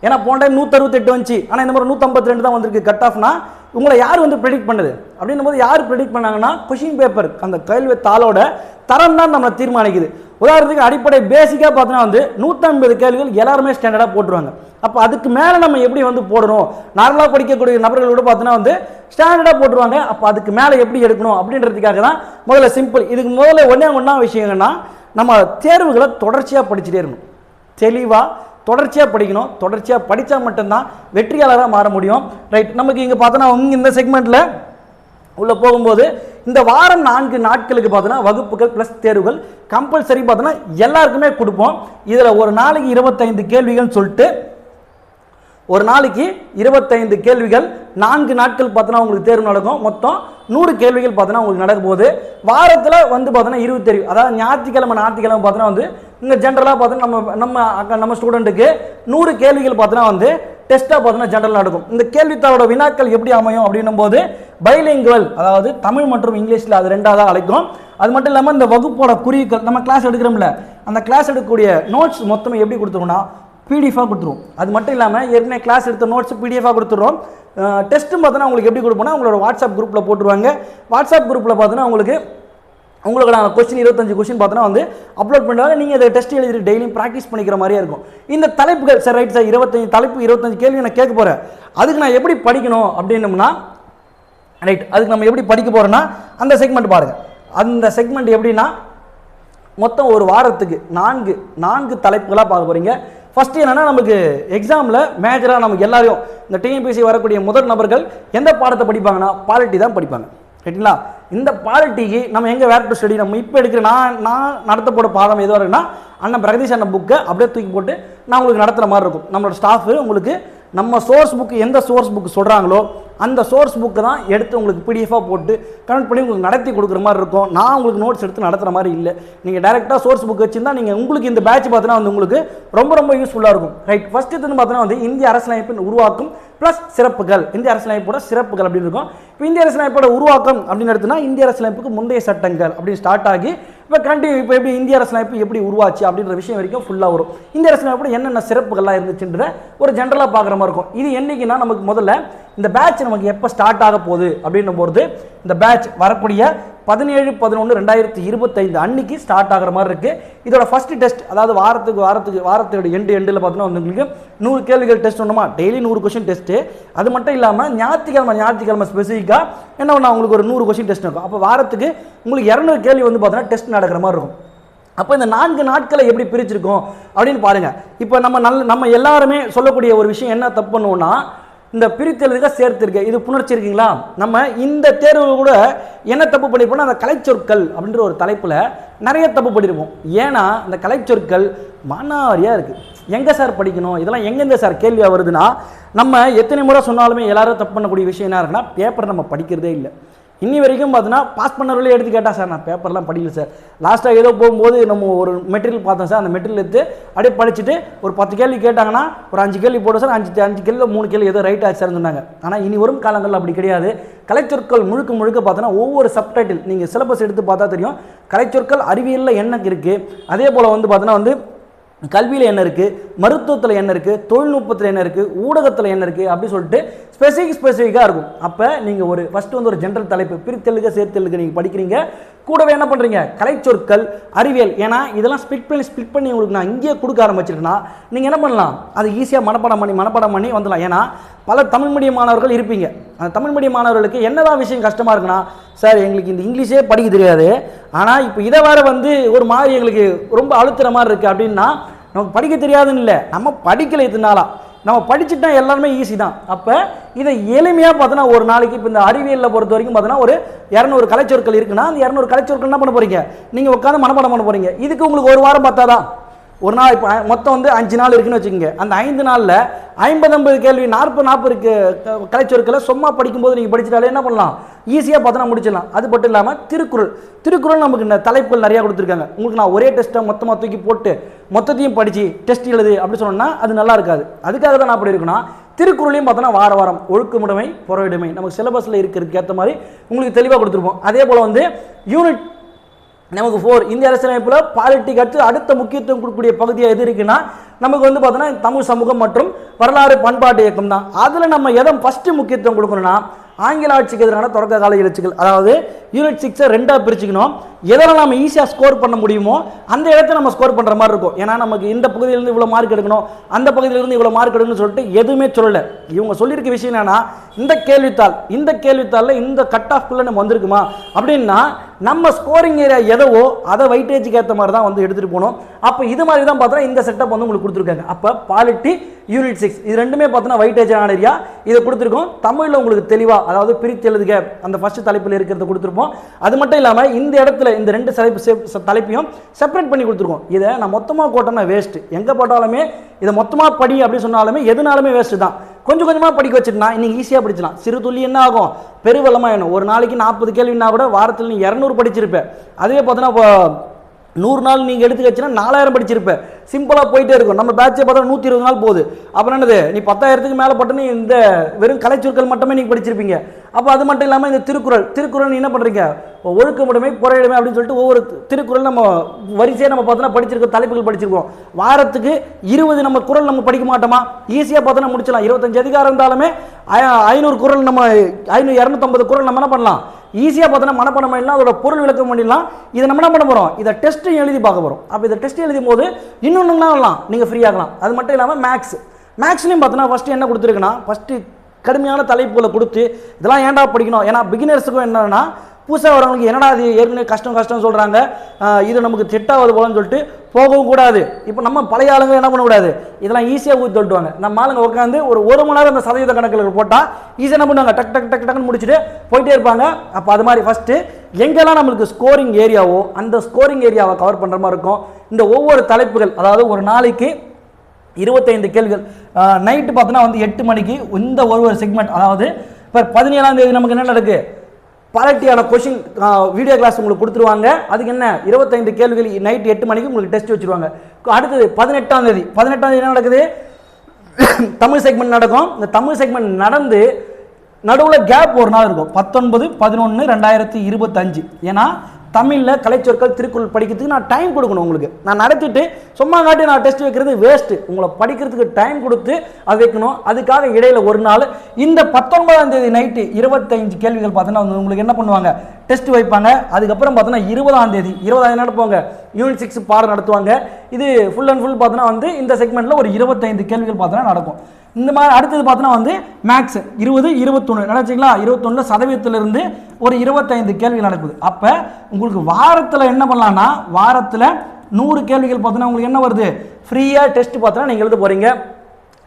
ஏன்னா போன டைம் நூற்றறுபத்தெட்டு வந்துச்சு. ஆனால் இந்த மாதிரி நூற்றம்பத்தி ரெண்டு தான் வந்திருக்கு கட் ஆஃப்னா உங்களை யார் வந்து ப்ரிடிக்ட் பண்ணுது? அப்படின்னும் போது யார் ப்ரிடிக்ட் பண்ணாங்கன்னா கொஷின் பேப்பர் அந்த கேள்வி தாளோட தரம் தான் நம்மளை தீர்மானிக்குது. உதாரணத்துக்கு அடிப்படை பேசிக்காக பார்த்தோன்னா வந்து நூற்றம்பது கேள்விகள் எல்லாருமே ஸ்டாண்டர்டாக போட்டுருவாங்க. அப்போ அதுக்கு மேலே நம்ம எப்படி வந்து போடணும்? நார்மலாக படிக்கக்கூடிய நபர்கள் கூட பார்த்தோன்னா வந்து ஸ்டாண்டர்டாக போட்டுருவாங்க. அப்போ அதுக்கு மேலே எப்படி எடுக்கணும் அப்படின்றதுக்காக தான் முதல்ல சிம்பிள் இதுக்கு முதல்ல ஒன்றே ஒன்றா விஷயம் என்னன்னா நம்ம தேர்வுகளை தொடர்ச்சியாக படிச்சுட்டே இருக்கணும். தெளிவாக தொடர்ச்சியாக படிக்கணும். தொடர்ச்சியாக படித்தா மட்டும்தான் வெற்றியாளராக மாற முடியும். ரைட் நமக்கு இங்கே பார்த்தோன்னா இந்த செக்மெண்ட்டில் உள்ளே போகும்போது இந்த வாரம் நான்கு நாட்களுக்கு பார்த்தோன்னா வகுப்புகள் ப்ளஸ் தேர்வுகள் கம்பல்சரி பார்த்தோன்னா எல்லாருக்குமே கொடுப்போம். இதில் ஒரு நாளைக்கு இருபத்தைந்து கேள்விகள்னு சொல்லிட்டு ஒரு நாளைக்கு இருபத்தைந்து கேள்விகள் நான்கு நாட்கள் பார்த்தோன்னா உங்களுக்கு தேர்வு நடக்கும். மொத்தம் நூறு கேள்விகள் பார்த்தோன்னா உங்களுக்கு நடக்கும் போது வாரத்தில் வந்து பார்த்தோன்னா இருபது தெரியும் அதாவது ஞாயிற்றுக்கிழமை ஞாயிற்றுக்கிழமை பார்த்தோன்னா வந்து இங்கே ஜென்ரலாக பார்த்தோன்னா நம்ம நம்ம அக்கா நம்ம ஸ்டூடெண்ட்டுக்கு நூறு கேள்விகள் பார்த்தோன்னா வந்து டெஸ்ட்டாக பார்த்தோன்னா ஜென்ரல் நடக்கும். இந்த கேள்வித்தாளோட வினாக்கள் எப்படி அமையும் அப்படின்னும் போது பைலிங்குவல் அதாவது தமிழ் மற்றும் இங்கிலீஷில் அது ரெண்டாக அழைக்கும். அது மட்டும் இல்லாமல் இந்த வகுப்போட குறிகள் நம்ம கிளாஸ் எடுக்கிறோம்ல அந்த கிளாஸ் எடுக்கக்கூடிய நோட்ஸ் மொத்தமாக எப்படி கொடுத்துருக்கோம்னா பிடிஎஃபாக கொடுத்துருவோம். அது மட்டும் இல்லாமல் ஏற்கனவே கிளாஸ் எடுத்த நோட்ஸ் பிடிஎஃபாக கொடுத்துருவோம் டெஸ்ட்டும் பார்த்தோன்னா உங்களுக்கு எப்படி கொடுப்போம்னா உங்களோட வாட்ஸ்அப் குரூப்பில் போட்டுருவாங்க. வாட்ஸ்அப் குரூப்பில் பார்த்தோன்னா உங்களுக்கு உங்களுக்கு நான் கொஸ்டின் இருபத்தஞ்சு கொஸ்டின் பார்த்தோன்னா வந்து அப்லோட் பண்ணுறாங்க நீங்கள் அதை டெஸ்ட் எழுதிட்டு டெய்லியும் ப்ராக்டிஸ் பண்ணிக்கிற மாதிரியே இருக்கும். இந்த தலைப்புகள் சார் ரைட் சார் இருபத்தஞ்சு தலைப்பு இருபத்தஞ்சு கேள்வி நான் கேட்க போகிறேன் அதுக்கு நான் எப்படி படிக்கணும் அப்படின்னம்னா ரைட் அதுக்கு நம்ம எப்படி படிக்க போகிறோன்னா அந்த செக்மெண்ட் பாருங்கள் அந்த செக்மெண்ட் எப்படின்னா மொத்தம் ஒரு வாரத்துக்கு நான்கு நான்கு தலைப்புகளாக பார்க்க போகிறீங்க ஃபஸ்ட்டு என்னன்னா நமக்கு எக்ஸாமில் மேஜராக நமக்கு எல்லாரையும் இந்த டிஎன்பிசி வரக்கூடிய முதல் நபர்கள் எந்த பாடத்தை படிப்பாங்கன்னா பாலிட்டி தான் படிப்பாங்க. ரைட்டுங்களா இந்த பாலிட்டிக்கு நம்ம எங்கே வேர் டு ஸ்டடி நம்ம இப்போ எடுக்கிற நான் நான் நடத்த போட பாடம் எதுவாக இருக்குன்னா அண்ணன் பிரகதீஷ் அண்ணன் புக்கை அப்படியே தூக்கி போட்டு நான் உங்களுக்கு நடத்துகிற மாதிரி இருக்கும். நம்மளோட ஸ்டாஃபு உங்களுக்கு நம்ம சோர்ஸ் புக்கு எந்த சோர்ஸ் புக் சொல்கிறாங்களோ அந்த சோர்ஸ் புக்கை தான் எடுத்து உங்களுக்கு பிடிஎஃபாக போட்டு கனெக்ட் பண்ணி உங்களுக்கு நடத்தி கொடுக்குற மாதிரி இருக்கும். நான் உங்களுக்கு நோட்ஸ் எடுத்து நடத்துகிற மாதிரி இல்லை. நீங்கள் டேரெக்டாக சோர்ஸ் புக் வச்சுருந்தா நீங்கள் உங்களுக்கு இந்த பேட்ச் பார்த்தீங்கன்னா வந்து உங்களுக்கு ரொம்ப ரொம்ப யூஸ்ஃபுல்லாக இருக்கும். ரைட் ஃபஸ்ட்டு இதுன்னு பார்த்தீங்கன்னா வந்து இந்திய அரசியலமைப்பின் உருவாக்கும் ப்ளஸ் சிறப்புகள். இந்திய அரசியலமைப்போட சிறப்புகள் அப்படின்னு இருக்கும். இப்போ இந்திய அரசியலமைப்போட உருவாக்கம் அப்படின்னு எடுத்துனா இந்திய அரசியலமைப்புக்கு முந்தைய சட்டங்கள் அப்படின்னு ஸ்டார்ட் ஆகி இப்போ கண்டினியூ இப்போ எப்படி இந்திய அரசியலமைப்பு எப்படி உருவாச்சு அப்படின்ற விஷயம் வரைக்கும் ஃபுல்லாக வரும். இந்திய அரசியலமைப்போட என்னென்ன சிறப்புகள்லாம் இருந்துச்சுன்ற ஒரு ஜென்ரலாக பார்க்குற மாதிரி இருக்கும். இது என்றைக்குன்னா நமக்கு முதல்ல இந்த பேட்ச் நமக்கு எப்போ ஸ்டார்ட் ஆக போகுது அப்படின்னும் போது இந்த பேட்ச் வரக்கூடிய பதினேழு பதினொன்று ரெண்டாயிரத்தி இருபத்தைந்து அன்னைக்கு ஸ்டார்ட் ஆகிற மாதிரி இருக்குது இதோட ஃபர்ஸ்ட் டெஸ்ட் அதாவது வாரத்துக்கு வாரத்துக்கு வாரத்தோட எண்டு எண்டில் பார்த்தீங்கன்னா வந்து உங்களுக்கு நூறு கேள்விகள் டெஸ்ட் ஒன்றுமா டெய்லி நூறு கொஷின் டெஸ்ட்டு அது மட்டும் இல்லாமல் ஞாயிற்றுக்கிழமை ஞாயிற்றுக்கிழமை ஸ்பெசிஃபிக்காக என்ன பண்ணா உங்களுக்கு ஒரு நூறு கொஷின் டெஸ்ட் இருக்கும். அப்போ வாரத்துக்கு உங்களுக்கு இரநூறு கேள்வி வந்து பார்த்தீங்கன்னா டெஸ்ட் நடக்கிற மாதிரி இருக்கும். அப்போ இந்த நான்கு நாட்களை எப்படி பிரிச்சிருக்கோம் அப்படின்னு பாருங்கள் இப்போ நம்ம நல்ல நம்ம எல்லாருமே சொல்லக்கூடிய ஒரு விஷயம் என்ன தப்பு பண்ணுவோம்னா இந்த பிரித்தெழுதுக சேர்த்திருக்க. இது புணர்ச்சி இருக்குங்களா? நம்ம இந்த தேர்வு கூட என்ன தப்பு பண்ணியிருப்போம்னா அந்த கலைச்சொற்கள் அப்படின்ற ஒரு தலைப்பில் நிறைய தப்பு பண்ணியிருப்போம் ஏன்னா அந்த கலைச்சொற்கள் மனாரியாக இருக்குது எங்கே சார் படிக்கணும்? இதெல்லாம் எங்கெங்க சார் கேள்வியாக வருதுன்னா நம்ம எத்தனை முறை சொன்னாலுமே எல்லாரும் தப்பு பண்ணக்கூடிய விஷயம் என்ன இருக்குன்னா பேப்பர் நம்ம படிக்கிறதே இல்லை. இன்னி வரைக்கும் பார்த்தீங்கன்னா பாஸ் பண்ணவர்களே எடுத்து கேட்டால் சார். நான் பேப்பர்லாம் படிக்கல சார். லாஸ்ட்டாக ஏதோ போகும்போது நம்ம ஒரு மெட்டீரியல் பார்த்தோம் சார். அந்த மெட்டீரியல் எடுத்து அப்படியே படிச்சுட்டு ஒரு பத்து கேள்வி கேட்டாங்கன்னா ஒரு அஞ்சு கேள்வி போடும் சார். அஞ்சு அஞ்சு கேள்வி மூணு கேள்வி ஏதோ ரைட் ஆச்சு சார்னு சொன்னாங்க. ஆனால் இனி வரும் காலங்களில் அப்படி கிடையாது. கலைச்சொற்கள் முழுக்க முழுக்க பார்த்தோன்னா ஒவ்வொரு சப்டைட்டில் நீங்கள் சிலபஸ் எடுத்து பார்த்தா தெரியும். கலைச்சொற்கள் அறிவியலில் என்ன இருக்குது அதே போல் வந்து பார்த்தோன்னா வந்து கல்வியில் என்ன இருக்குது மருத்துவத்தில் என்ன இருக்குது தொழில்நுட்பத்தில் என்ன இருக்குது ஊடகத்தில் என்ன இருக்குது அப்படின்னு சொல்லிட்டு ஸ்பெசிஃபிக் ஸ்பெசிஃபிக்காக இருக்கும். அப்போ நீங்கள் ஒரு ஃபஸ்ட்டு வந்து ஒரு ஜென்ரல் தலைப்பு பிரித்தெழுக சேர்த்தெழுக நீங்கள் படிக்கிறீங்க. கூடவே என்ன பண்ணுறீங்க கலைச்சொற்கள் அறிவியல். ஏன்னா இதெல்லாம் ஸ்பிட் பண்ணி ஸ்பிட் பண்ணி உங்களுக்கு நான் இங்கேயே கொடுக்க ஆரம்பிச்சிட்டேன்னா நீங்கள் என்ன பண்ணலாம்? அது ஈஸியாக மனப்பாடம் பண்ணி மனப்பாடம் பண்ணி வந்துடலாம். ஏன்னா பல தமிழ் மீடியம் மாணவர்கள் இருப்பீங்க. அந்த தமிழ் மீடியம் மாணவர்களுக்கு என்னதான் விஷயம் கஷ்டமாக இருக்குன்னா சார் எங்களுக்கு இந்த இங்கிலீஷே படிக்க தெரியாது. ஆனால் இப்போ இதை வேற வந்து ஒரு மாதிரி எங்களுக்கு ரொம்ப அழுத்துற மாதிரி இருக்குது அப்படின்னா நமக்கு படிக்க தெரியாதுன்னு இல்லை. நம்ம படிக்கலை இதனாலாம் நம்ம படிச்சுட்டா எல்லாருமே ஈஸி தான். அப்போ இதை எளிமையாக பார்த்தோன்னா ஒரு நாளைக்கு இப்போ இந்த அறிவியலில் பொறுத்த வரைக்கும் பார்த்தோன்னா ஒரு இரநூறு கலைச்சொற்கள் இருக்குன்னா அந்த இரநூறு கலைச்சொற்கள் என்ன பண்ண போகிறீங்க நீங்கள் உட்காந்து மனப்பாடம் பண்ண போகிறீங்க இதுக்கு உங்களுக்கு ஒரு வாரம் பார்த்தாதான் ஒரு நாள் இப்போ மொத்தம் வந்து அஞ்சு நாள் இருக்குன்னு வச்சுக்கோங்க. அந்த ஐந்து நாளில் ஐம்பது ஐம்பது கேள்வி நாற்பது நாற்பது கலைச்சொற்களை சும்மா படிக்கும்போது நீங்கள் படிச்சிட்டாலே என்ன பண்ணலாம்? ஈஸியாக பார்த்தோன்னா முடிச்சிடலாம். அது மட்டும் இல்லாமல் திருக்குறள். திருக்குறள் நமக்கு இந்த தலைப்புகள் நிறையா கொடுத்துருக்காங்க. உங்களுக்கு நான் ஒரே டெஸ்ட்டை மொத்தமாக தூக்கி போட்டு மொத்தத்தையும் படித்து டெஸ்ட் எழுது அப்படி சொன்னோன்னா அது நல்லா இருக்காது. அதுக்காக தான் நான் அப்படி இருக்குன்னா திருக்குறளையும் பார்த்தோன்னா வார வாரம் ஒழுக்கமுடைமை புறவிடுமை. நமக்கு சிலபஸில் இருக்கிறதுக்கு ஏற்ற மாதிரி உங்களுக்கு தெளிவாக கொடுத்துருப்போம். அதே போல் வந்து யூனிட் நமக்கு ஃபோர் இந்திய அரசியலமைப்பில் பாலிட்டிக் அடுத்து அடுத்த முக்கியத்துவம் கொடுக்கக்கூடிய பகுதியாக எது இருக்குன்னா நமக்கு வந்து பார்த்தோன்னா தமிழ் சமூகம் மற்றும் வரலாறு பண்பாட்டு இயக்கம் தான். அதில் நம்ம எதை ஃபஸ்ட்டு முக்கியத்துவம் கொடுக்கணும்னா ஆங்கில ஆட்சிக்கு எதிரான தொடக்க கால எழுச்சிகள். அதாவது யூனிட் சிக்ஸை ரெண்டாக பிரிச்சுக்கணும். எதனால் நம்ம ஈஸியாக ஸ்கோர் பண்ண முடியுமோ அந்த இடத்த நம்ம ஸ்கோர் பண்ணுற மாதிரி இருக்கும். ஏன்னா நமக்கு இந்த பகுதியிலேருந்து இவ்வளோ மார்க் எடுக்கணும் அந்த பகுதியிலேருந்து இவ்வளோ மார்க் எடுக்கணும்னு சொல்லிட்டு எதுவுமே சொல்லலை. இவங்க சொல்லியிருக்க விஷயம் என்னென்னா இந்த கேள்வித்தாள் இந்த கேள்வித்தாளில் இந்த கட் ஆஃப்குள்ளே நம்ம வந்திருக்குமா? அப்படின்னா நம்ம ஸ்கோரிங் ஏரியா எதவோ அதை வெயிட்டேஜுக்கு ஏற்ற மாதிரி தான் வந்து எடுத்துகிட்டு போகணும். அப்போ இது மாதிரி தான் பார்த்தோன்னா இந்த செட்டப் வந்து உங்களுக்கு கொடுத்துருக்காங்க. அப்போ பாலிட்டி யூனிட் சிக்ஸ் இது ரெண்டுமே பார்த்தோன்னா வெயிட்டேஜான ஏரியா இதை கொடுத்துருக்கோம். தமிழில் உங்களுக்கு தெளிவாக அதாவது பிரித்து எழுதுக. அந்த ஃபஸ்ட்டு தலைப்பில் இருக்கிறத கொடுத்துருப்போம். அது மட்டும் இல்லாமல் இந்த இடத்துல இந்த ரெண்டு தலைப்பு தலைப்பையும் செப்பரேட் பண்ணி கொடுத்துருக்கோம். இதை நான் மொத்தமாக போட்டோம்னா வேஸ்ட்டு எங்கே போட்டாலுமே இதை மொத்தமாக படி அப்படின்னு சொன்னாலுமே எதுனாலுமே வேஸ்ட்டு தான். கொஞ்சம் கொஞ்சமாக படிக்க வச்சுட்டுனா இன்னைக்கு ஈஸியாக படிச்சலாம் சிறு துள்ளி என்ன ஆகும்? பெருவெள்ளமாக என்ன ஒரு நாளைக்கு நாற்பது கேள்வினா கூட வாரத்தில் நீ இரநூறு படிச்சிருப்பேன் அதுவே பார்த்தோன்னா இப்போ நூறு நாள் நீங்கள் எடுத்து வச்சுன்னா நாலாயிரம் படிச்சிருப்பேன் சிம்பிளாக போயிட்டே இருக்கும். நம்ம பேட்சை பார்த்தா நூற்றி இருபது நாள் போகுது. அப்புறம் என்னது? நீ பத்தாயிரத்துக்கு மேலே பட்டு நீ இந்த வெறும் கலைச்சொற்கள் மட்டுமே நீங்கள் படிச்சிருப்பீங்க. அப்போ அது மட்டும் இல்லாமல் இந்த திருக்குறள் திருக்குறள் என்ன பண்ணுறீங்க ஒழுக்கமுடைமை புறையிடுமை அப்படின்னு சொல்லிட்டு ஒவ்வொரு திருக்குறள் நம்ம வரிசையாக நம்ம பார்த்தோன்னா படிச்சிருக்கோம் தலைப்புகள் படிச்சிருக்கோம். வாரத்துக்கு இருபது நம்ம குறள் நம்ம படிக்க மாட்டோமா? ஈஸியாக பார்த்தோன்னா முடிச்சலாம் இருபத்தஞ்சு அதிகாரம் இருந்தாலுமே ஐநூறு குறள் நம்ம ஐநூறு இரநூத்தம்பது குறள் நம்ம என்ன பண்ணலாம்? ஈஸியாக பார்த்தோன்னா மனப்பாடம் பண்ணிடலாம். அதோட பொருள் விளக்கம் பண்ணிடலாம். இதை நம்ம என்ன பண்ண போகிறோம் இதை டெஸ்ட்டு எழுதி பார்க்க போகிறோம் அப்போ இதை டெஸ்ட் எழுதும் போது இன்னொன்று பண்ணலாம் நீங்கள் ஃப்ரீ ஆகலாம். அது மட்டும் இல்லாமல் மேக்ஸ் மேக்ஸ்லையும் பார்த்தோன்னா ஃபஸ்ட்டு என்ன கொடுத்துருக்குன்னா ஃபஸ்ட்டு கடுமையான தலைப்புகளை கொடுத்து இதெல்லாம் ஏன்டா படிக்கணும்? ஏன்னா பிகினர்ஸுக்கும் என்னன்னா புதுசாக வரவங்களுக்கு என்னடா இது ஏற்கனவே கஷ்டம் கஷ்டம் சொல்கிறாங்க இது நமக்கு திட்டாவது போலன்னு சொல்லிட்டு போகவும் கூடாது. இப்போ நம்ம பழைய ஆளுங்க என்ன பண்ணக்கூடாது? இதெல்லாம் ஈஸியாக ஊற்றி சொல்லிட்டுவாங்க நம்ம ஆளுங்க உட்காந்து ஒரு ஒரு மணி நேரம் அந்த சதவீத கணக்கில் போட்டால் ஈஸியாக என்ன பண்ணுவாங்க? டக் டக் டக் டக்குன்னு முடிச்சுட்டு போயிட்டே இருப்பாங்க. அப்போ அது மாதிரி ஃபஸ்ட்டு எங்கெல்லாம் நம்மளுக்கு ஸ்கோரிங் ஏரியாவோ அந்த ஸ்கோரிங் ஏரியாவை கவர் பண்ணுற மாதிரி இருக்கும். இந்த ஒவ்வொரு தலைப்புகள் அதாவது ஒரு நாளைக்கு இருபத்தைந்து கேள்விகள். நைட்டு பார்த்தோன்னா வந்து எட்டு மணிக்கு இந்த ஒரு ஒரு செக்மெண்ட் அதாவது இப்போ பதினேழாம் தேதி நமக்கு என்ன நடக்கு? பரட்டியான கொஷின் வீடியோ கிளாஸ் உங்களுக்கு கொடுத்துருவாங்க. அதுக்கு என்ன? இருபத்தைந்து கேள்விகள் நைட் எட்டு மணிக்கு உங்களுக்கு டெஸ்ட் வச்சுருவாங்க. அடுத்தது பதினெட்டாம் தேதி. பதினெட்டாம் தேதி என்ன நடக்குது? தமிழ் செக்மெண்ட் நடக்கும். இந்த தமிழ் செக்மெண்ட் நடந்து நடுவில் கேப் ஒரு நாள் இருக்கும். பத்தொன்பது பதினொன்று ரெண்டாயிரத்தி இருபத்தஞ்சு. ஏன்னா தமிழில் கலைச்சொற்கள் திருக்குறள் படிக்கிறதுக்கு நான் டைம் கொடுக்கணும் உங்களுக்கு. நான் நடத்திட்டு சும்மா காட்டி நான் டெஸ்ட் வைக்கிறது வேஸ்ட்டு உங்களை படிக்கிறதுக்கு டைம் கொடுத்து அது வைக்கணும். அதுக்காக இடையில் ஒரு நாள் இந்த பத்தொன்பதாம் தேதி நைட்டு இருபத்தஞ்சு கேள்விகள் பார்த்தோன்னா உங்களுக்கு என்ன பண்ணுவாங்க? டெஸ்ட் வைப்பாங்க. அதுக்கப்புறம் பார்த்தோன்னா இருபதாம் தேதி இருபதாம் நடத்துவாங்க. யூனிட் சிக்ஸ் பாடம் நடத்துவாங்க. இது ஃபுல் அண்ட் ஃபுல் பார்த்தோன்னா வந்து இந்த செக்மெண்ட்டில் ஒரு இருபத்தைந்து கேள்விகள் பார்த்தோன்னா நடக்கும். இந்த மாதிரி அடுத்தது பார்த்தோன்னா வந்து மேக்ஸ் இருபது இருபத்தொன்று நினச்சிங்களா இருபத்தொன்னில் சதவீதத்திலிருந்து ஒரு இருபத்தைந்து கேள்விகள் நடக்குது. அப்போ உங்களுக்கு வாரத்தில் என்ன பண்ணலான்னா வாரத்தில் நூறு கேள்விகள் பார்த்தோன்னா உங்களுக்கு என்ன வருது? ஃப்ரீயாக டெஸ்ட் பார்த்தோன்னா நீங்கள் எழுத போகிறீங்க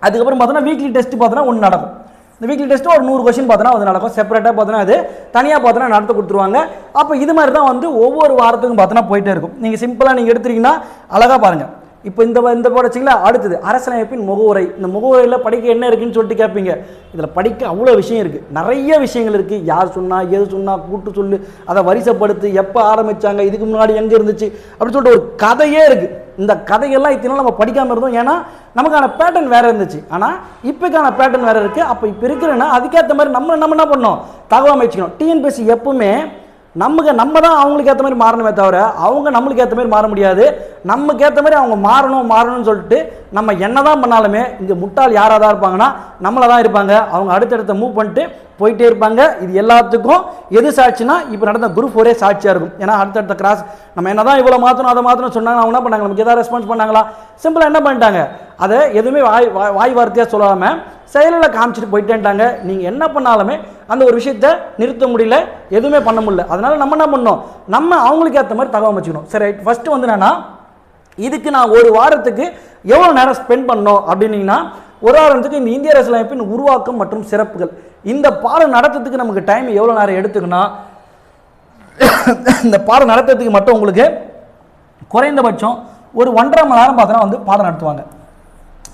அதுக்கப்புறம் பார்த்தோன்னா வீக்லி டெஸ்ட் பார்த்தோன்னா ஒன்று நடக்கும். இந்த வீக்லி டெஸ்ட்டு ஒரு நூறு கொஸ்டின் பார்த்தோன்னா அது நடக்கும். செப்பரேட்டாக பார்த்தோன்னா அது தனியாக பார்த்தோன்னா நடத்த கொடுத்துருவாங்க. அப்போ இது மாதிரி தான் வந்து ஒவ்வொரு வாரத்துக்கும் பார்த்தோன்னா போயிட்டே இருக்கும். நீங்கள் சிம்பிளாக நீங்கள் எடுத்துட்டீங்கன்னா அழகாக பாருங்கள் இப்போ இந்த இந்த போடச்சிங்களா அடுத்தது அரசியலமைப்பின் முகவுரை. இந்த முகவுரையில் படிக்க என்ன இருக்குன்னு சொல்லிட்டு கேட்பீங்க இதில் படிக்க அவ்வளோ விஷயம் இருக்குது நிறைய விஷயங்கள் இருக்குது யார் சொன்னால் எது சொன்னால் கூட்டு சொல்லு அதை வரிசைப்படுத்து எப்போ ஆரம்பிச்சாங்க இதுக்கு முன்னாடி எங்கே இருந்துச்சு அப்படின்னு சொல்லிட்டு ஒரு கதையே இருக்குது இந்த கதையெல்லாம் இத்தனை நாள் நம்ம படிக்காமல் இருந்தோம். ஏன்னா நமக்கான பேட்டர்ன் வேறு இருந்துச்சு. ஆனால் இப்போக்கான பேட்டர்ன் வேறு இருக்குது அப்போ இப்போ இருக்கிறேன்னா அதுக்கேற்ற மாதிரி நம்ம நம்ம என்ன பண்ணோம் தகவல் அமைச்சிக்கணும். டிஎன்பிஎஸ்சி எப்பவுமே நமக்கு நம்ம தான் அவங்களுக்கு ஏற்ற மாதிரி மாறணுமே தவிர அவங்க நம்மளுக்கு ஏற்ற மாதிரி மாற முடியாது. நமக்கு ஏற்ற மாதிரி அவங்க மாறணும் மாறணும்னு சொல்லிட்டு நம்ம என்ன தான் பண்ணாலுமே இங்கே முட்டாள் யாராக தான் இருப்பாங்கன்னா நம்மளை தான் இருப்பாங்க. அவங்க அடுத்தடுத்த மூவ் பண்ணிட்டு போயிட்டே இருப்பாங்க. இது எல்லாத்துக்கும் எது சாட்சினா இப்போ நடந்த குரூப் ஒரே சாட்சியாக இருக்கும். ஏன்னா அடுத்தடுத்த கிராஸ் நம்ம என்ன தான் இவ்வளோ மாற்றணும் அதை மாற்றணும் சொன்னாங்க அவங்க என்ன பண்ணாங்க? நமக்கு எதாவது ரெஸ்பான்ஸ் பண்ணாங்களா? சிம்பிளாக என்ன பண்ணிட்டாங்க? அதை எதுவுமே வாய் வாய்- வாய் வார்த்தையாக சொல்லாமல் செயலில் காமிச்சிட்டு போயிட்டேன்ட்டாங்க. நீங்கள் என்ன பண்ணாலுமே அந்த ஒரு விஷயத்த நிறுத்த முடியல எதுவுமே பண்ண முடியல. அதனால் நம்ம என்ன பண்ணோம் நம்ம அவங்களுக்கு ஏற்ற மாதிரி தகவல் வச்சுக்கணும் சரி ஃபஸ்ட்டு வந்து என்னென்னா இதுக்கு நான் ஒரு வாரத்துக்கு எவ்வளோ நேரம் ஸ்பெண்ட் பண்ணோம் அப்படின்னீங்கன்னா ஒரு வாரத்துக்கு இந்த இந்திய அரசியலமைப்பின் உருவாக்கம் மற்றும் சிறப்புகள். இந்த பாடம் நடத்துறதுக்கு நமக்கு டைம் எவ்வளோ நேரம் எடுத்துக்கணும் இந்த பாடம் நடத்துறதுக்கு மட்டும் உங்களுக்கு குறைந்தபட்சம் ஒரு ஒன்றரை மணி நேரம் பார்த்தோன்னா வந்து பாடம் நடத்துவாங்க.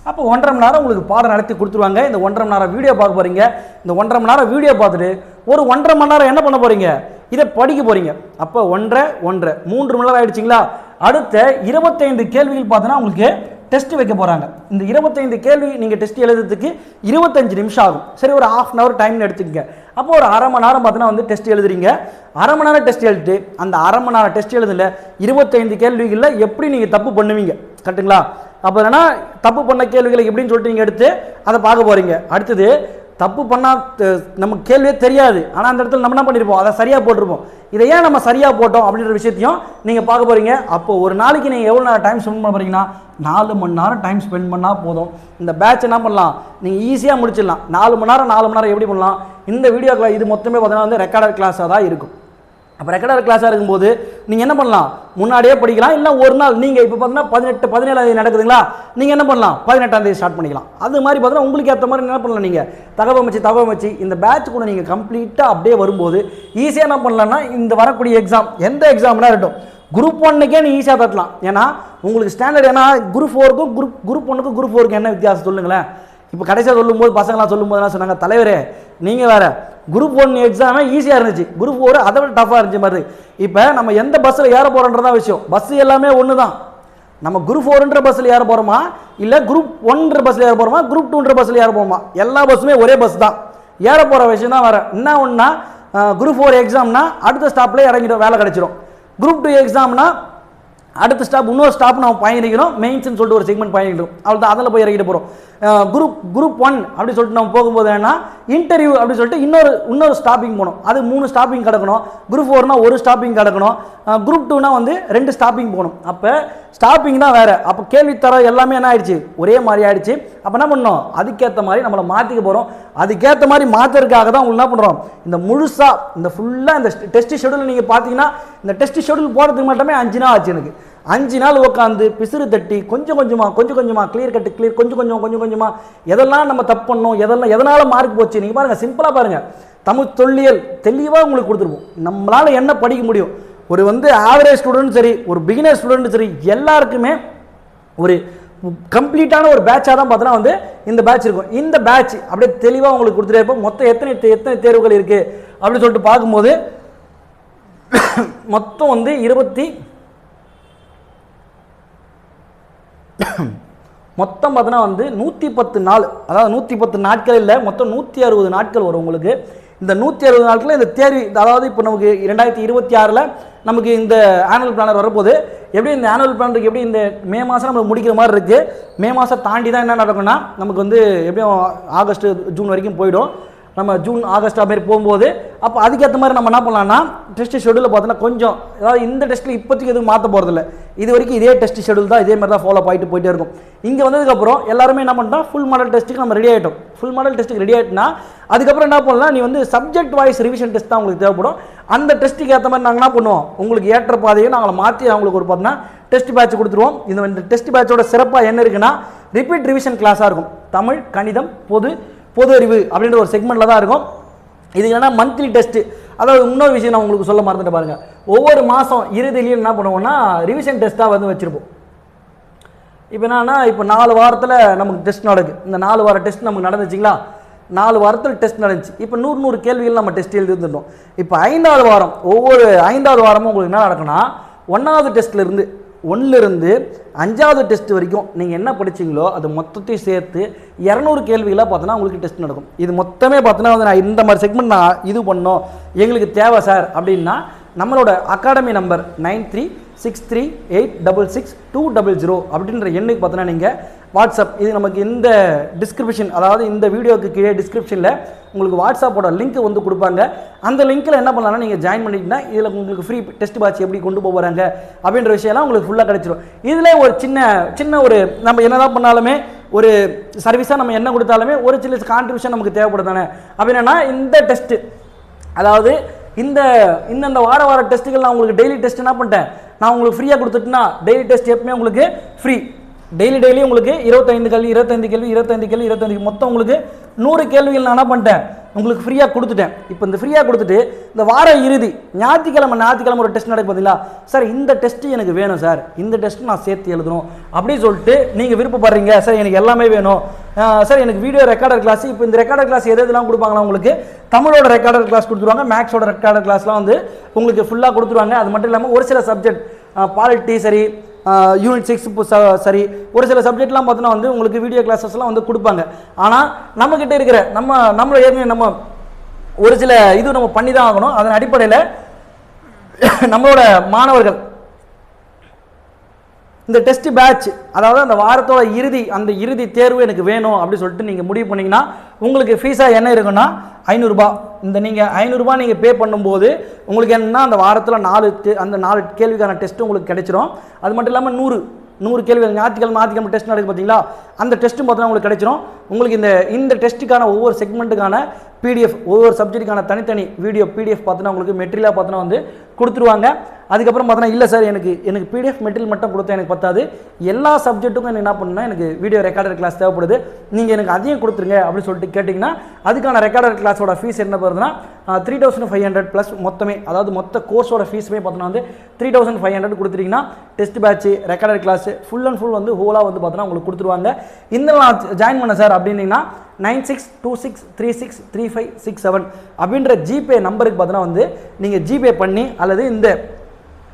அப்போ ஒன்றரை மணி நேரம் உங்களுக்கு பாடம் நடத்தி கொடுத்துருவாங்க. இந்த ஒன்றரை மணி நேரம் வீடியோ பார்க்க போகிறீங்க இந்த ஒன்றரை மணி நேரம் வீடியோ பார்த்துட்டு ஒரு ஒன்றரை மணி நேரம் என்ன பண்ண போகிறீங்க இதை படிக்க போகிறீங்க அப்போ ஒன்றரை ஒன்றரை. மூன்று மணி நேரம் ஆயிடுச்சிங்களா? அடுத்த இருபத்தைந்து கேள்விகள் பார்த்தோன்னா உங்களுக்கு டெஸ்ட் வைக்க போகிறாங்க இந்த இருபத்தைந்து கேள்வி நீங்கள் டெஸ்ட் எழுதுறதுக்கு இருபத்தஞ்சு நிமிஷம் ஆகும். சரி ஒரு ஹாஃப் அன் ஹவர் டைம்னு எடுத்துக்கங்க. அப்போ ஒரு அரை மணி நேரம் பார்த்தீங்கன்னா வந்து டெஸ்ட் எழுதுறீங்க. அரை மணி நேரம் டெஸ்ட் எழுதிட்டு அந்த அரை மணி நேரம் டெஸ்ட் எழுதல இருபத்தைந்து கேள்விகளில் எப்படி நீங்கள் தப்பு பண்ணுவீங்க? கரெக்ட்டுங்களா? அப்போ என்னன்னா தப்பு பண்ண கேள்விகளை எப்படின்னு சொல்லிட்டு நீங்கள் எடுத்து அதை பார்க்க போகிறீங்க அடுத்தது தப்பு பண்ணால் நமக்கு கேள்வியே தெரியாது. ஆனால் அந்த இடத்துல நம்ம என்ன பண்ணியிருப்போம் அதை சரியாக போட்டிருப்போம். இதை ஏன் நம்ம சரியாக போட்டோம் அப்படின்ற விஷயத்தையும் நீங்கள் பார்க்க போகிறீங்க அப்போ ஒரு நாளைக்கு நீங்கள் எவ்வளோ நேரம் டைம் ஸ்பெண்ட் பண்ண போகிறீங்கன்னா நாலு மணி நேரம் டைம் ஸ்பெண்ட் பண்ணால் போதும். இந்த பேட்ச் என்ன பண்ணலாம்? நீங்கள் ஈஸியாக முடிச்சிடலாம். நாலு மணி நேரம் நாலு மணி நேரம் எப்படி பண்ணலாம்? இந்த வீடியோ இது மொத்தமே பார்த்தீங்கன்னா வந்து ரெக்கார்டட் கிளாஸாக தான் இருக்கும். அப்போ ரெக்கார்டர் கிளாஸாக இருக்கும்போது நீங்கள் என்ன பண்ணலாம்? முன்னாடியே படிக்கலாம் இல்லை ஒரு நாள் நீங்கள் இப்போ பார்த்தீங்கன்னா பதினெட்டு பதினேழாம் தேதி நடக்குதுங்களா? நீங்கள் என்ன பண்ணலாம்? பதினெட்டாம் தேதி ஸ்டார்ட் பண்ணிக்கலாம். அது மாதிரி பார்த்தீங்கன்னா உங்களுக்கு ஏற்ற மாதிரி என்ன பண்ணலாம் நீங்கள் தகவல் வச்சு தகவல் வச்சு இந்த பேட்ச் கூட நீங்கள் கம்ப்ளீட்டாக அப்படியே வரும்போது ஈஸியாக என்ன பண்ணலாம்னா இந்த வரக்கூடிய எக்ஸாம் எந்த எக்ஸாம்னா இருக்கட்டும் குரூப் ஒன்னுக்கே நீ ஈஸியாக தட்டலாம் ஏன்னா உங்களுக்கு ஸ்டாண்டர்ட் ஏன்னா குரூப் ஃபோருக்கும் குரூப் குரூப் ஒன்றுக்கும் குரூப் ஃபோருக்கும் என்ன வித்தியாசம் சொல்லுங்களேன்? இப்போ கடைசியாக சொல்லும்போது பசங்களாம் சொல்லும்போது என்ன சொன்னாங்க? தலைவரே நீங்கள் வேறு குரூப் ஒன் எக்ஸாமே ஈஸியாக இருந்துச்சு. குரூப் ஃபோர் அதை விட டஃபாக இருந்துச்சு மாதிரி இப்போ நம்ம எந்த பஸ்ஸில் ஏற போகிறோன்றதான் விஷயம். பஸ் எல்லாமே ஒன்று தான் நம்ம குரூப் ஃபோர்ன்ற பஸ்ஸில் ஏற போகிறோமா இல்லை குரூப் ஒன்ற பஸ்ஸில் ஏற போகிறோமா குரூப் டூன்ற பஸ்ஸில் ஏற போகிறோமா எல்லா பஸ்ஸுமே ஒரே பஸ் தான். ஏற போகிற விஷயம் தான் வேறு. என்ன ஒன்றா குரூப் ஃபோர் எக்ஸாம்னா அடுத்த ஸ்டாப்பில் இறங்கிடும் வேலை கிடச்சிரும். குரூப் டூ எக்ஸாம்னா அடுத்த ஸ்டாப் இன்னொரு ஸ்டாப் நம்ம பயணிக்கிறோம். மெயின்ஸ்னு சொல்லிட்டு ஒரு செக்மெண்ட் பயணிக்கிறோம். அவ்வளோ தான் அதில் போய் இறங்கிட்டு போகிறோம் குரூப் குரூப் ஒன் அப்படின்னு சொல்லிட்டு நம்ம போகும்போது என்ன இன்டர்வியூ அப்படின்னு சொல்லிட்டு இன்னொரு இன்னொரு ஸ்டாப்பிங் போகணும் அது மூணு ஸ்டாப்பிங் கிடக்கணும். குரூப் ஃபோர்னா ஒரு ஸ்டாப்பிங் கிடக்கணும். குரூப் டூனா வந்து ரெண்டு ஸ்டாப்பிங் போகணும். அப்போ ஸ்டாப்பிங் தான் வேறு. அப்போ கேள்வித்தரம் எல்லாமே என்ன ஆயிடுச்சு? ஒரே மாதிரி ஆயிடுச்சு. அப்போ என்ன பண்ணோம் அதுக்கேற்ற மாதிரி நம்மளை மாற்றிக்க போகிறோம் அதுக்கேற்ற மாதிரி மாற்றுறதுக்காக தான் உங்களுக்கு என்ன பண்ணுறோம் இந்த முழுசாக இந்த ஃபுல்லாக இந்த டெஸ்ட் ஷெடியூல் நீங்கள் பார்த்தீங்கன்னா இந்த டெஸ்ட் ஷெடியூல் போகிறதுக்கு மட்டுமே அஞ்சு நாள் ஆச்சு எனக்கு. அஞ்சு நாள் உட்காந்து பிசுறு தட்டி கொஞ்சம் கொஞ்சமாக கொஞ்சம் கொஞ்சமாக கிளியர் கட்டு கிளியர் கொஞ்சம் கொஞ்சம் கொஞ்சம் கொஞ்சமாக எதெல்லாம் நம்ம தப்பு பண்ணோம் எதெல்லாம் எதனால் மார்க் போச்சு நீங்கள் பாருங்கள் சிம்பிளாக பாருங்கள் தமிழ் தொல்லியல் தெளிவாக உங்களுக்கு கொடுத்துருவோம். நம்மளால் என்ன படிக்க முடியும்? ஒரு வந்து ஆவரேஜ் ஸ்டூடெண்ட் சரி ஒரு பிகினர் ஸ்டூடெண்ட் சரி எல்லாருக்குமே ஒரு கம்ப்ளீட்டான ஒரு பேட்சாக தான் பார்த்தோன்னா வந்து இந்த பேட்ச் இருக்கும். இந்த பேட்ச் அப்படியே தெளிவாக உங்களுக்கு கொடுத்துட்டே இருப்போம். மொத்தம் எத்தனை எத்தனை தேர்வுகள் இருக்குது அப்படின்னு சொல்லிட்டு பார்க்கும்போது மொத்தம் வந்து இருபத்தி மொத்தம் பார்த்தோன்னா வந்து நூற்றி பத்து நாள் அதாவது நூற்றி பத்து நாட்கள் இல்லை மொத்தம் நூற்றி அறுபது நாட்கள் வரும் உங்களுக்கு. இந்த நூற்றி அறுபது நாட்களில் இந்த தேர்வு அதாவது இப்போ நமக்கு ரெண்டாயிரத்தி இருபத்தி ஆறில் நமக்கு இந்த ஆனுவல் பிளானர் வரப்போகுது. எப்படி இந்த ஆனுவல் பிளான் இருக்குது எப்படி இந்த மே மாதம் நம்ம முடிக்கிற மாதிரி இருக்குது மே மாதம் தாண்டி தான் என்ன நடக்கும்னா நமக்கு வந்து எப்படியும் ஆகஸ்ட் ஜூன் வரைக்கும் போயிடும். நம்ம ஜூன் ஆகஸ்ட் மாதிரி போகும்போது அப்போ அதுக்கேற்ற மாதிரி நம்ம என்ன பண்ணலாம்னா டெஸ்ட் ஷெடியூலில் பார்த்தோன்னா கொஞ்சம் அதாவது இந்த டெஸ்ட்டில் இப்போதைக்கு எதுவும் மாற்ற போகிறதில்ல இது வரைக்கும் இதே டெஸ்ட் ஷெடியூல் தான் இதே மாதிரி தான் ஃபாலோ ஆகிட்டு போயிட்டே இருக்கும். இங்கே வந்ததுக்கப்புறம் எல்லாருமே என்ன பண்ணுறோம் ஃபுல் மாடல் டெஸ்ட்டுக்கு நம்ம ரெடி ஆகிட்டோம் ஃபுல் மாடல் டெஸ்ட்டுக்கு ரெடி ஆகிட்டுனா அதுக்கப்புறம் என்ன பண்ணலாம் நீ வந்து சப்ஜெக்ட் வாய்ஸ் ரிவிஷன் டெஸ்ட் தான் உங்களுக்கு தேவைப்படும். அந்த டெஸ்ட்டுக்கு ஏற்ற மாதிரி நாங்கள் என்ன பண்ணுவோம் உங்களுக்கு ஏற்ற பாதையை நாங்கள் மாற்றி அவங்களுக்கு ஒரு பார்த்தோன்னா டெஸ்ட் பேட்ச் கொடுத்துருவோம். இந்த இந்த டெஸ்ட் பேட்சோட சிறப்பாக என்ன இருக்குன்னா ரிப்பீட் ரிவிஷன் கிளாஸாக இருக்கும். தமிழ் கணிதம் பொது பொது அறிவு அப்படின்ற ஒரு செக்மெண்ட்டில் தான் இருக்கும். இது என்னென்னா மந்த்லி டெஸ்ட்டு அதாவது இன்னொரு விஷயம் நான் உங்களுக்கு சொல்ல மறந்துட்டு பாருங்கள் ஒவ்வொரு மாதம் இறுதியிலையும் என்ன பண்ணுவோம்னா ரிவிஷன் டெஸ்ட்டாக வந்து வச்சுருப்போம். இப்போ என்னன்னா இப்போ நாலு வாரத்தில் நமக்கு டெஸ்ட் நடக்கு. இந்த நாலு வார டெஸ்ட் நமக்கு நடந்துச்சுங்களா? நாலு வாரத்தில் டெஸ்ட் நடந்துச்சு. இப்போ நூறு நூறு கேள்விகள் நம்ம டெஸ்ட் எழுதி இப்போ ஐந்தாவது வாரம் ஒவ்வொரு ஐந்தாவது வாரமும் உங்களுக்கு என்ன நடக்கும்னா ஒன்றாவது டெஸ்ட்லேருந்து ஒன்றிலிருந்து அஞ்சாவது டெஸ்ட் வரைக்கும் நீங்கள் என்ன படிச்சீங்களோ அது மொத்தத்தையும் சேர்த்து இரநூறு கேள்விகளாக பார்த்தோன்னா உங்களுக்கு டெஸ்ட் நடக்கும். இது மொத்தமே பார்த்தோன்னா வந்து நான் இந்த மாதிரி செக்மெண்ட் நான் இது பண்ணோம். எங்களுக்கு தேவை சார் அப்படின்னா நம்மளோட academy number nine three six three eight double six two double zero அப்படின்ற எண்ணுக்கு பார்த்தோன்னா நீங்கள் வாட்ஸ்அப் இது நமக்கு இந்த டிஸ்கிரிப்ஷன் அதாவது இந்த வீடியோக்கு கீழே டிஸ்கிரிப்ஷனில் உங்களுக்கு வாட்ஸ்அப்போட லிங்க் வந்து கொடுப்பாங்க. அந்த லிங்க்கில் என்ன பண்ணலாம்னா நீங்கள் ஜாயின் பண்ணிட்டீங்கன்னா இதில் உங்களுக்கு ஃப்ரீ டெஸ்ட் பாட்ச் எப்படி கொண்டு போகிறாங்க அப்படின்ற விஷயம்லாம் உங்களுக்கு ஃபுல்லாக கிடைச்சிரும். இதில் ஒரு சின்ன சின்ன ஒரு நம்ம என்னதான் பண்ணாலுமே ஒரு சர்வீஸாக நம்ம என்ன கொடுத்தாலுமே ஒரு சில கான்ட்ரிபியூஷன் நமக்கு தேவைப்படுது தானே. அப்படின்னா இந்த டெஸ்ட்டு அதாவது இந்த இந்தந்த வார வார டெஸ்ட்டுகள் நான் உங்களுக்கு டெய்லி டெஸ்ட் என்ன பண்ணிட்டேன்? நான் உங்களுக்கு ஃப்ரீயாக கொடுத்துட்டுனா டெய்லி டெஸ்ட் எப்பவுமே உங்களுக்கு ஃப்ரீ டெய்லி டெய்லி உங்களுக்கு இருபத்தைந்து கேள்வி இருபத்தைந்து கேள்வி இருபத்தைந்து கேள்வி இருபத்தஞ்சு மொத்தம் உங்களுக்கு நூறு கேள்விகள் நான் என்ன பண்ணிட்டேன்? உங்களுக்கு ஃப்ரீயாக கொடுத்துட்டேன். இப்போ இந்த ஃப்ரீயாக கொடுத்துட்டு இந்த வார இறுதி ஞாயிற்றுக்கிழமை ஞாயிற்றுக்கிழமை ஒரு டெஸ்ட் நடக்கும் சார் இந்த டெஸ்ட் எனக்கு வேணும் சார். இந்த டெஸ்ட் நான் சேர்த்து எழுதணும். அப்படின்னு சொல்லிட்டு நீங்கள் விருப்பப்படுறீங்க. சார் எனக்கு எல்லாமே வேணும். சார் எனக்கு வீடியோ ரெக்கார்டர் கிளாஸ் இப்போ இந்த ரெக்கார்டர் கிளாஸ் எது எதுலாம் கொடுப்பாங்களா உங்களுக்கு தமிழோட ரெக்கார்டர் கிளாஸ் கொடுத்துருவாங்க. மேக்ஸோட ரெக்கார்டர் கிளாஸ்லாம் வந்து உங்களுக்கு ஃபுல்லாக கொடுத்துருவாங்க. அது மட்டும் இல்லாமல் ஒரு சில சப்ஜெக்ட் பாலிட்டி சரி யூனிட் சிக்ஸ் சரி ஒரு சில சப்ஜெக்ட்லாம் பார்த்தோன்னா வந்து உங்களுக்கு வீடியோ கிளாஸஸ்லாம் வந்து கொடுப்பாங்க. ஆனால் நம்மக்கிட்ட இருக்கிற நம்ம நம்மள ஏற்கனவே நம்ம ஒரு சில இது நம்ம பண்ணி தான் ஆகணும். அதன் அடிப்படையில் நம்மளோட மாணவர்கள் இந்த டெஸ்ட் பேட்ச் அதாவது அந்த வாரத்தோட இறுதி அந்த இறுதி தேர்வு எனக்கு வேணும் அப்படின்னு சொல்லிட்டு நீங்கள் முடிவு பண்ணிங்கன்னா உங்களுக்கு ஃபீஸாக என்ன இருக்குன்னா ஐநூறுரூபா இந்த நீங்கள் ஐநூறுரூபா நீங்கள் பே பண்ணும்போது உங்களுக்கு என்னன்னா அந்த வாரத்தில் நாலு அந்த நாலு கேள்விக்கான டெஸ்ட்டு உங்களுக்கு கிடைச்சிரும். அது மட்டும் இல்லாமல் நூறு நூறு கேள்விகள் ஞாயிற்றுக்கிழமை ஞாயிற்றுக்கிழமை டெஸ்ட் நடக்குது பார்த்தீங்களா அந்த டெஸ்ட்டும் பார்த்தோன்னா உங்களுக்கு கிடைச்சிரும். உங்களுக்கு இந்த இந்த டெஸ்ட்டுக்கான ஒவ்வொரு செக்மெண்ட்டுக்கான பிடிஎஃப் ஒவ்வொரு சப்ஜெக்ட்டுக்கான தனித்தனி வீடியோ பிடிஎஃப் பார்த்தோன்னா உங்களுக்கு மெட்டீரியலாக பார்த்தோன்னா வந்து கொடுத்துருவாங்க. அதுக்கப்புறம் பார்த்தோன்னா இல்லை சார் எனக்கு எனக்கு பிடிஎஃப் மெட்டீரியல் மட்டும் கொடுத்தா எனக்கு பத்தாது. எல்லா சப்ஜெக்ட்டுக்கும் என்ன பண்ணுன்னா எனக்கு வீடியோ ரெக்கார்டர் கிளாஸ் தேவைப்படுது. நீங்கள் எனக்கு அதையும் கொடுத்துருங்க அப்படின்னு சொல்லிட்டு கேட்டிங்கன்னா அதுக்கான ரெக்கார்டர் கிளாஸோட ஃபீஸ் என்ன வருதுன்னா three thousand five hundred plus மொத்தமே அதாவது மொத்த கோர்ஸோட ஃபீஸுமே பார்த்தோன்னா வந்து த்ரீ தௌசண்ட் ஃபைவ் ஹண்ட்ரட் கொடுத்துட்டிங்கன்னா test batch recorder class full and full வந்து ஹோலாக வந்து பார்த்தோன்னா உங்களுக்கு கொடுத்துருவாங்க. இந்த நான் ஜாயின் பண்ண சார் அப்படின்னீங்கன்னா nine six two six three six three five six seven அப்படின்ற ஜிபே நம்பருக்கு பார்த்தோன்னா வந்து நீங்கள் ஜிபே பண்ணி அல்லது இந்த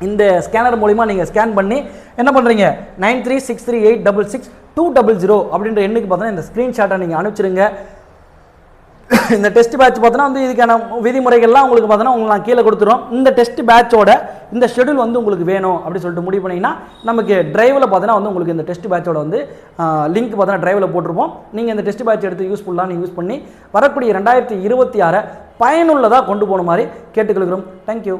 இந்த ஸ்கேனர் மூலிமா நீங்கள் ஸ்கேன் பண்ணி என்ன பண்ணுறீங்க nine three six three eight double six two double zero அப்படின்ற எண்ணுக்கு பார்த்தோன்னா இந்த ஸ்க்ரீன்ஷாட்டை நீங்கள் அனுப்பிச்சிருங்க. இந்த டெஸ்ட் பேட்ச் பார்த்தோன்னா வந்து இதுக்கான விதிமுறைகள்லாம் உங்களுக்கு பார்த்தோன்னா உங்களுக்கு நான் கீழே கொடுத்துருவோம் இந்த டெஸ்ட் பேட்சோட இந்த ஷெடியூல் வந்து உங்களுக்கு வேணும் அப்படின்னு சொல்லிட்டு முடிவு பண்ணிங்கன்னா நமக்கு டிரைவில் பார்த்தோன்னா வந்து உங்களுக்கு இந்த டெஸ்ட் பேட்சோட வந்து லிங்க் பார்த்தோன்னா டிரைவில் போட்டிருப்போம். நீங்கள் இந்த டெஸ்ட் பேட்ச் எடுத்து யூஸ்ஃபுல்லாக நீங்கள் யூஸ் பண்ணி வரக்கூடிய ரெண்டாயிரத்தி இருபத்தி ஆறை பயனுள்ளதாக கொண்டு போன மாதிரி கேட்டுக்கொள்கிறோம். தேங்க்யூ